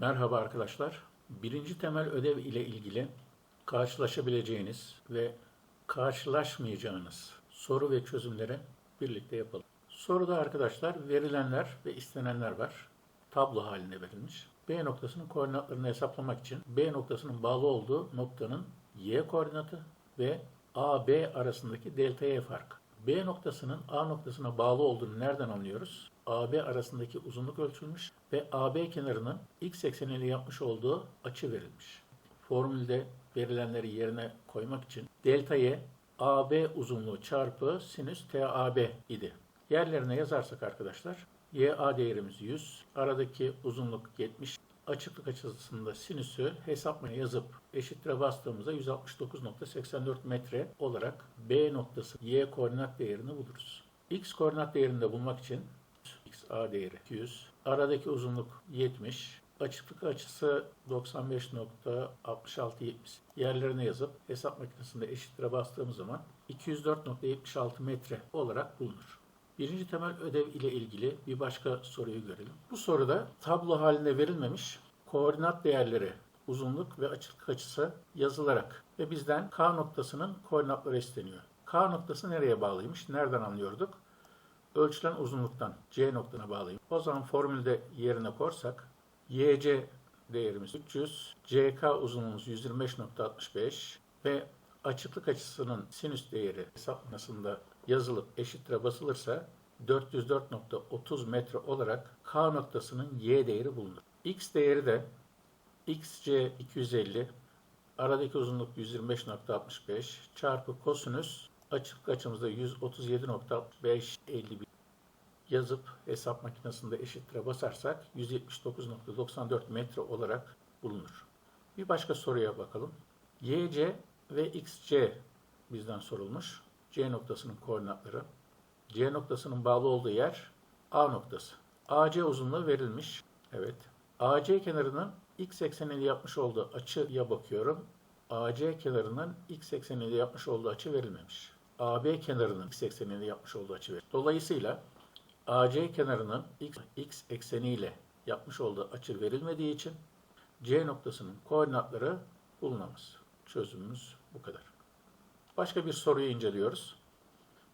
Merhaba arkadaşlar. Birinci temel ödev ile ilgili karşılaşabileceğiniz ve karşılaşmayacağınız soru ve çözümleri birlikte yapalım. Soruda arkadaşlar verilenler ve istenenler var. Tablo halinde verilmiş. B noktasının koordinatlarını hesaplamak için B noktasının bağlı olduğu noktanın Y koordinatı ve AB arasındaki delta Y farkı. B noktasının A noktasına bağlı olduğunu nereden anlıyoruz? AB arasındaki uzunluk ölçülmüş ve AB kenarının x ekseniyle yapmış olduğu açı verilmiş. Formülde verilenleri yerine koymak için delta y AB uzunluğu çarpı sinüs TAB idi. Yerlerine yazarsak arkadaşlar YA değerimiz 100, aradaki uzunluk 70, açıklık açısında sinüsü hesaplamaya yazıp eşittire bastığımızda 169.84 metre olarak B noktası Y koordinat değerini buluruz. X koordinat değerini de bulmak için a değeri 200, aradaki uzunluk 70, açıklık açısı 95.6670 yerlerine yazıp hesap makinesinde eşittire bastığımız zaman 204.76 metre olarak bulunur. Birinci temel ödev ile ilgili bir başka soruyu görelim. Bu soruda tablo halinde verilmemiş koordinat değerleri uzunluk ve açıklık açısı yazılarak ve bizden K noktasının koordinatları isteniyor. K noktası nereye bağlıymış? Nereden anlıyorduk? Ölçülen uzunluktan C noktasına bağlıyım. O zaman formülde yerine korsak YC değerimiz 300, CK uzunluğumuz 125.65 ve açıklık açısının sinüs değeri hesaplamasında yazılıp eşittire basılırsa 404.30 metre olarak K noktasının Y değeri bulunur. X değeri de XC 250 aradaki uzunluk 125.65 çarpı kosinüs açıklık açımızda 137.551 yazıp hesap makinesinde eşittire basarsak 179.94 metre olarak bulunur. Bir başka soruya bakalım. YC ve XC bizden sorulmuş. C noktasının koordinatları. C noktasının bağlı olduğu yer A noktası. AC uzunluğu verilmiş. Evet. AC kenarının x ekseniyle yapmış olduğu açıya bakıyorum. AC kenarının x ekseniyle yapmış olduğu açı verilmemiş. AB kenarının x ekseniyle yapmış olduğu açı verilmiş. Dolayısıyla AC kenarının x, x ekseniyle yapmış olduğu açı verilmediği için C noktasının koordinatları bulunamaz. Çözümümüz bu kadar. Başka bir soruyu inceliyoruz.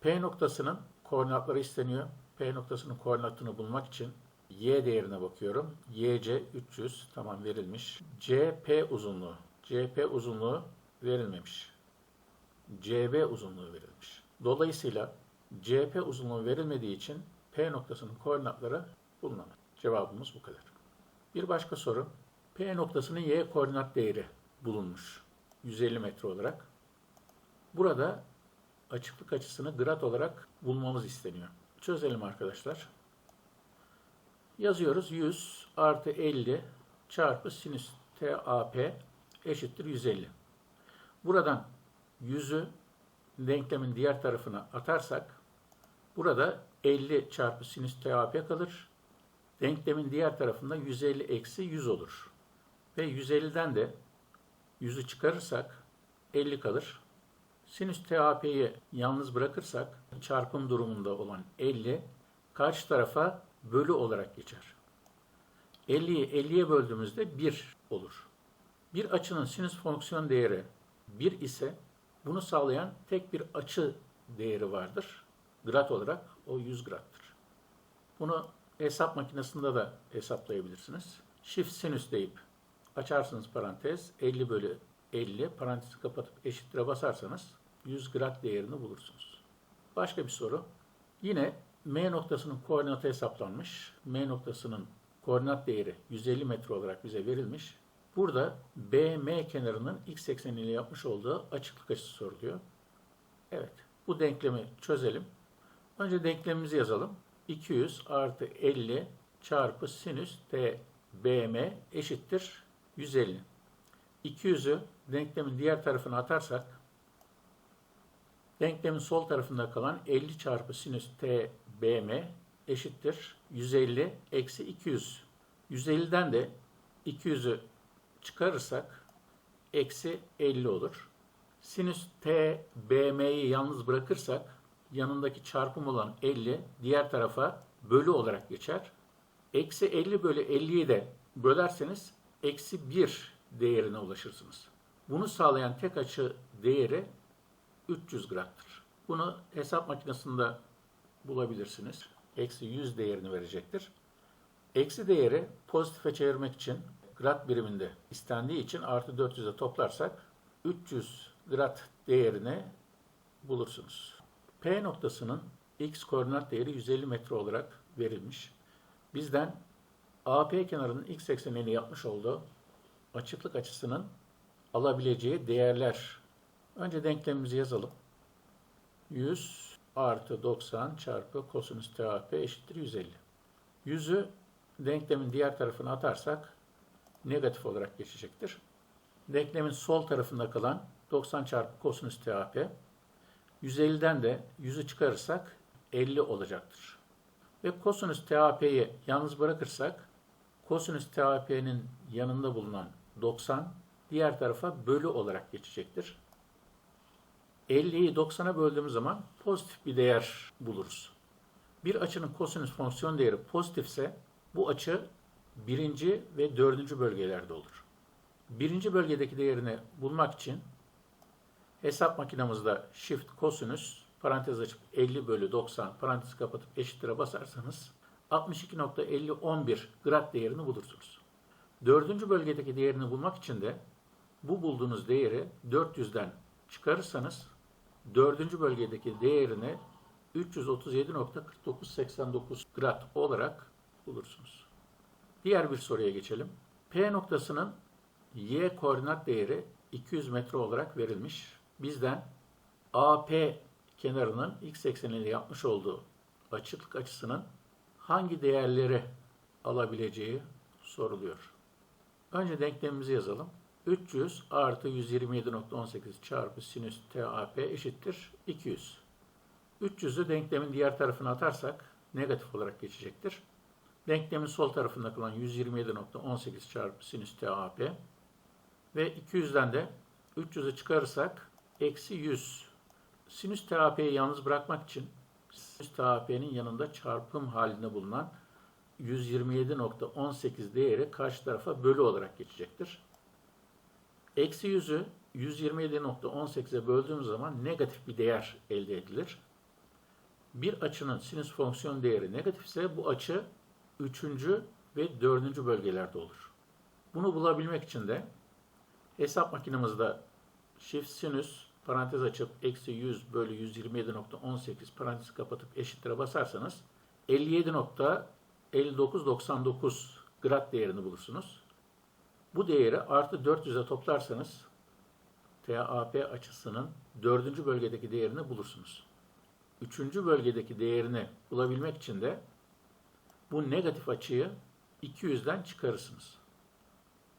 P noktasının koordinatları isteniyor. P noktasının koordinatını bulmak için Y değerine bakıyorum. YC 300 tamam verilmiş. CP uzunluğu. CP uzunluğu verilmemiş. CB uzunluğu verilmiş. Dolayısıyla CP uzunluğu verilmediği için P noktasının koordinatları bulunamaz. Cevabımız bu kadar. Bir başka soru. P noktasının Y koordinat değeri bulunmuş. 150 metre olarak. Burada açıklık açısını grad olarak bulmamız isteniyor. Çözelim arkadaşlar. Yazıyoruz 100 artı 50 çarpı sinüs TAP eşittir 150. Buradan 100'ü denklemin diğer tarafına atarsak burada 50 çarpı sinüs TAP kalır. Denklemin diğer tarafında 150 eksi 100 olur. Ve 150'den de 100'ü çıkarırsak 50 kalır. Sinüs TAP'yi yalnız bırakırsak çarpım durumunda olan 50 karşı tarafa bölü olarak geçer. 50'yi 50'ye böldüğümüzde 1 olur. Bir açının sinüs fonksiyon değeri 1 ise bunu sağlayan tek bir açı değeri vardır. Grad olarak o 100 graddır. Bunu hesap makinesinde de hesaplayabilirsiniz. Shift sinüs deyip açarsınız parantez 50 bölü 50 parantezi kapatıp eşittire basarsanız 100 grad değerini bulursunuz. Başka bir soru. Yine M noktasının koordinatı hesaplanmış. M noktasının koordinat değeri 150 metre olarak bize verilmiş. Burada BM kenarının x ekseniyle yapmış olduğu açıklık açısı soruluyor. Evet, bu denklemi çözelim. Önce denklemimizi yazalım. 200 artı 50 çarpı sinüs t BM eşittir 150. 200'ü denklemin diğer tarafına atarsak denklemin sol tarafında kalan 50 çarpı sinüs t BM eşittir 150 eksi 200. 150'den de 200'ü çıkarırsak eksi 50 olur. Sinüs t BM'yi yalnız bırakırsak yanındaki çarpım olan 50 diğer tarafa bölü olarak geçer. Eksi 50 bölü 50'yi de bölerseniz eksi 1 değerine ulaşırsınız. Bunu sağlayan tek açı değeri 300 grad'tır. Bunu hesap makinesinde bulabilirsiniz. Eksi 100 değerini verecektir. Eksi değeri pozitife çevirmek için grad biriminde istendiği için artı 400'e toplarsak 300 grad değerini bulursunuz. P noktasının x koordinat değeri 150 metre olarak verilmiş. Bizden AP kenarının x eksenini yapmış olduğu açıklık açısının alabileceği değerler. Önce denklemimizi yazalım. 100 artı 90 çarpı kosinüs TAP eşittir 150. 100'ü denklemin diğer tarafına atarsak negatif olarak geçecektir. Denklemin sol tarafında kalan 90 çarpı kosinüs TAP 150'den de 100'ü çıkarırsak 50 olacaktır. Ve kosinüs TAP'yi yalnız bırakırsak kosinüs TAP'nin yanında bulunan 90 diğer tarafa bölü olarak geçecektir. 50'yi 90'a böldüğümüz zaman pozitif bir değer buluruz. Bir açının kosinüs fonksiyon değeri pozitifse bu açı birinci ve dördüncü bölgelerde olur. Birinci bölgedeki değerini bulmak için hesap makinemizde shift kosinüs parantez açıp 50 bölü 90 parantez kapatıp eşittire basarsanız 62.5011 grad değerini bulursunuz. Dördüncü bölgedeki değerini bulmak için de bu bulduğunuz değeri 400'den çıkarırsanız dördüncü bölgedeki değerini 337.4989 grad olarak bulursunuz. Diğer bir soruya geçelim. P noktasının y koordinat değeri 200 metre olarak verilmiş. Bizden AP kenarının x ekseninde yapmış olduğu açıklık açısının hangi değerleri alabileceği soruluyor. Önce denklemimizi yazalım. 300 artı 127.18 çarpı sinüs TAP eşittir 200. 300'ü denklemin diğer tarafına atarsak negatif olarak geçecektir. Denklemin sol tarafında kalan 127.18 çarpı sinüs TAP ve 200'den de 300'ü çıkarırsak eksi 100. Sinüs TAP'yi yalnız bırakmak için sinüs TAP'nin yanında çarpım halinde bulunan 127.18 değeri karşı tarafa bölü olarak geçecektir. Eksi 100'ü 127.18'e böldüğümüz zaman negatif bir değer elde edilir. Bir açının sinüs fonksiyon değeri negatifse bu açı 3. ve 4. bölgelerde olur. Bunu bulabilmek için de hesap makinemizde shift sinüs parantez açıp eksi 100 bölü 127.18 parantez kapatıp eşittere basarsanız 57.5999 grad değerini bulursunuz. Bu değeri artı 400'e toplarsanız TAP açısının 4. bölgedeki değerini bulursunuz. 3. bölgedeki değerini bulabilmek için de bu negatif açıyı 200'den çıkarırsınız.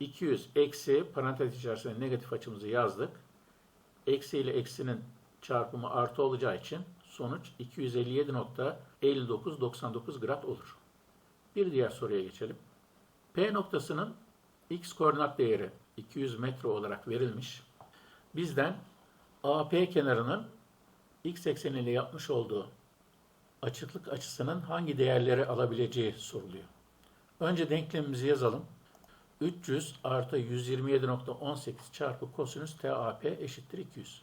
200 eksi parantez içerisinde negatif açımızı yazdık. Eksi ile eksinin çarpımı artı olacağı için sonuç 257.5999 grad olur. Bir diğer soruya geçelim. P noktasının x koordinat değeri 200 metre olarak verilmiş. Bizden AP kenarının x ekseniyle yapmış olduğu açıklık açısının hangi değerleri alabileceği soruluyor. Önce denklemimizi yazalım. 300 artı 127.18 çarpı kosinüs TAP eşittir 200.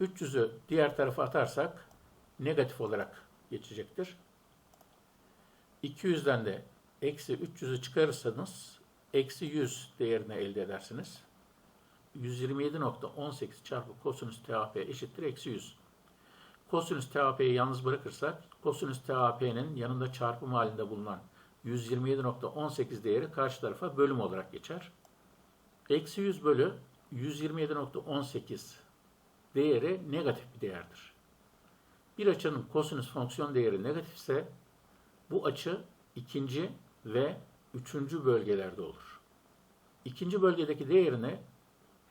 300'ü diğer tarafa atarsak negatif olarak geçecektir. 200'den de eksi 300'ü çıkarırsanız eksi 100 değerini elde edersiniz. 127.18 çarpı kosinüs TAP eşittir eksi 100. Kosinüs TAP'yi yalnız bırakırsak kosinüs TAP'nin yanında çarpım halinde bulunan 127.18 değeri karşı tarafa bölüm olarak geçer. Eksi 100 bölü 127.18 değeri negatif bir değerdir. Bir açının kosinüs fonksiyon değeri negatifse bu açı ikinci ve üçüncü bölgelerde olur. İkinci bölgedeki değerini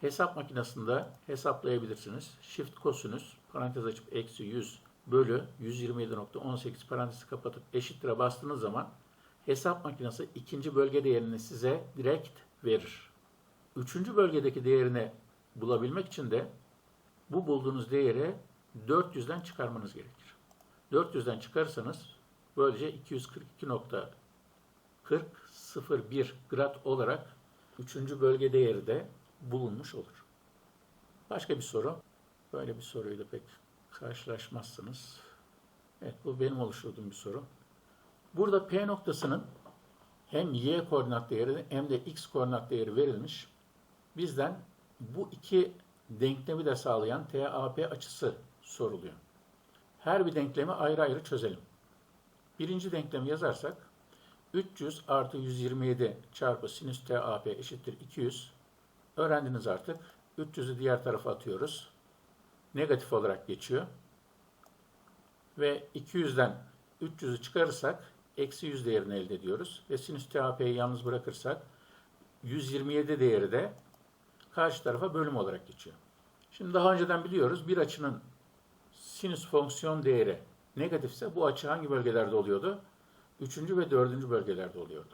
hesap makinesinde hesaplayabilirsiniz. Shift kosinüs parantez açıp eksi 100 bölü 127.18 parantezi kapatıp eşittire bastığınız zaman hesap makinesi ikinci bölge değerini size direkt verir. Üçüncü bölgedeki değerini bulabilmek için de bu bulduğunuz değeri 400'den çıkarmanız gerekir. 400'den çıkarırsanız böylece 242.40 0,1 grad olarak 3. bölge değeri de bulunmuş olur. Başka bir soru. Böyle bir soruyla pek karşılaşmazsınız. Evet bu benim oluşturduğum bir soru. Burada P noktasının hem y koordinat değeri hem de x koordinat değeri verilmiş. Bizden bu iki denklemi de sağlayan TAP açısı soruluyor. Her bir denklemi ayrı ayrı çözelim. Birinci denklemi yazarsak 300 artı 127 çarpı sinüs TAP eşittir 200. Öğrendiniz artık. 300'ü diğer tarafa atıyoruz. Negatif olarak geçiyor. Ve 200'den 300'ü çıkarırsak eksi 100 değerini elde ediyoruz. Ve sinüs TAP'yi yalnız bırakırsak 127 değeri de karşı tarafa bölüm olarak geçiyor. Şimdi daha önceden biliyoruz bir açının sinüs fonksiyon değeri negatifse bu açı hangi bölgelerde oluyordu? Üçüncü ve dördüncü bölgelerde oluyordu.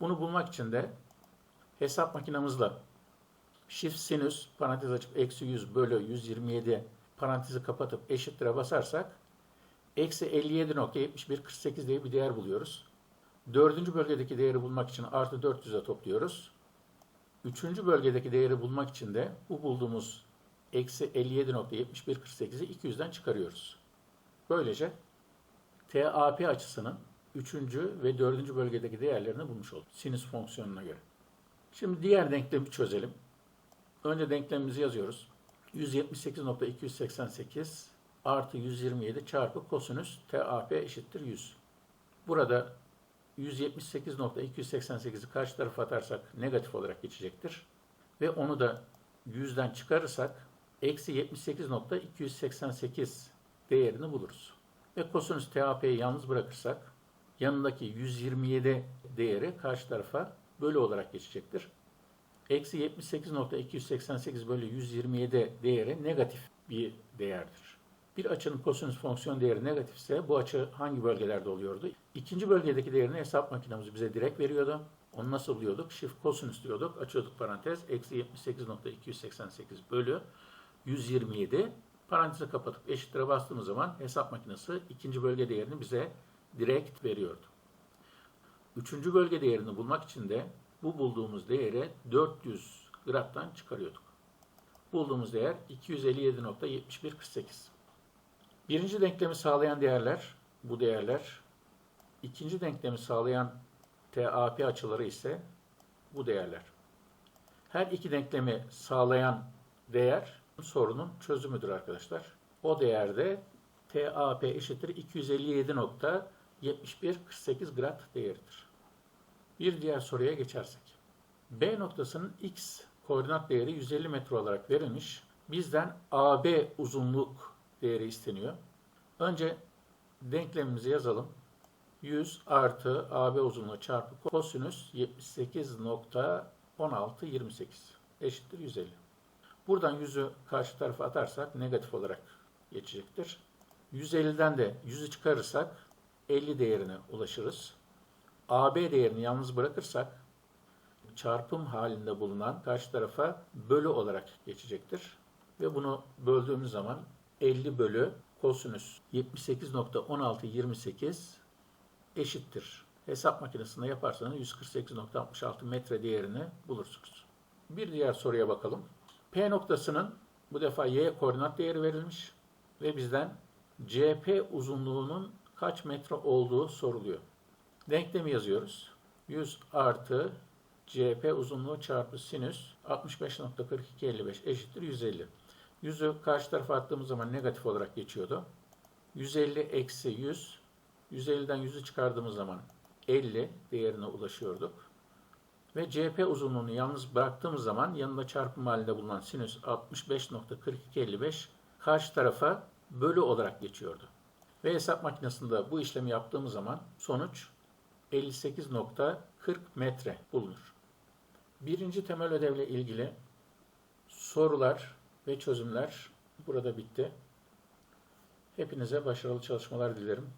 Bunu bulmak için de hesap makinamızla shift sinüs parantez açıp eksi 100 bölü 127 parantezi kapatıp eşittire basarsak eksi 57.7148 diye bir değer buluyoruz. Dördüncü bölgedeki değeri bulmak için artı 400'e topluyoruz. Üçüncü bölgedeki değeri bulmak için de bu bulduğumuz eksi 57.7148'i 200'den çıkarıyoruz. Böylece TAP açısının üçüncü ve dördüncü bölgedeki değerlerini bulmuş olduk. Sinüs fonksiyonuna göre. Şimdi diğer denklemi çözelim. Önce denklemimizi yazıyoruz. 178.288 artı 127 çarpı kosinüs TAP eşittir 100. Burada 178.288'i karşı tarafa atarsak negatif olarak geçecektir. Ve onu da 100'den çıkarırsak eksi 78.288 değerini buluruz. Ve kosinüs TAP'yi yalnız bırakırsak yanındaki 127 değeri karşı tarafa bölü olarak geçecektir. Eksi 78.288 bölü 127 değeri negatif bir değerdir. Bir açının kosinüs fonksiyon değeri negatifse bu açı hangi bölgelerde oluyordu? İkinci bölgedeki değerini hesap makinemiz bize direkt veriyordu. Onu nasıl buluyorduk? Shift kosinüs diyorduk. Açıyorduk parantez. Eksi 78.288 bölü 127. Parantezi kapatıp eşittire bastığımız zaman hesap makinesi ikinci bölge değerini bize direkt veriyordu. Üçüncü bölge değerini bulmak için de bu bulduğumuz değeri 400 graddan çıkarıyorduk. Bulduğumuz değer 257.7148. Birinci denklemi sağlayan değerler, bu değerler. İkinci denklemi sağlayan TAP açıları ise bu değerler. Her iki denklemi sağlayan değer sorunun çözümüdür arkadaşlar. O değerde TAP eşittir 257.7148 grad değeridir. Bir diğer soruya geçersek. B noktasının x koordinat değeri 150 metre olarak verilmiş. Bizden AB uzunluk değeri isteniyor. Önce denklemimizi yazalım. 100 artı AB uzunluğu çarpı kosinüs 78.1628 eşittir 150. Buradan 100'ü karşı tarafa atarsak negatif olarak geçecektir. 150'den de 100'ü çıkarırsak 50 değerine ulaşırız. AB değerini yalnız bırakırsak çarpım halinde bulunan karşı tarafa bölü olarak geçecektir. Ve bunu böldüğümüz zaman 50 bölü kosinüs 78.1628 eşittir. Hesap makinesinde yaparsanız 148.66 metre değerini bulursunuz. Bir diğer soruya bakalım. P noktasının bu defa y koordinat değeri verilmiş ve bizden CP uzunluğunun kaç metre olduğu soruluyor. Denklemi yazıyoruz. 100 artı CP uzunluğu çarpı sinüs 65.4255 eşittir 150. 100'ü karşı tarafa attığımız zaman negatif olarak geçiyordu. 150 eksi 100. 150'den 100'ü çıkardığımız zaman 50 değerine ulaşıyorduk. Ve CP uzunluğunu yalnız bıraktığımız zaman yanında çarpım halinde bulunan sinüs 65.4255 karşı tarafa bölü olarak geçiyordu. Ve hesap makinesinde bu işlemi yaptığımız zaman sonuç 58.40 metre bulunur. Birinci temel ödevle ilgili sorular ve çözümler burada bitti. Hepinize başarılı çalışmalar dilerim.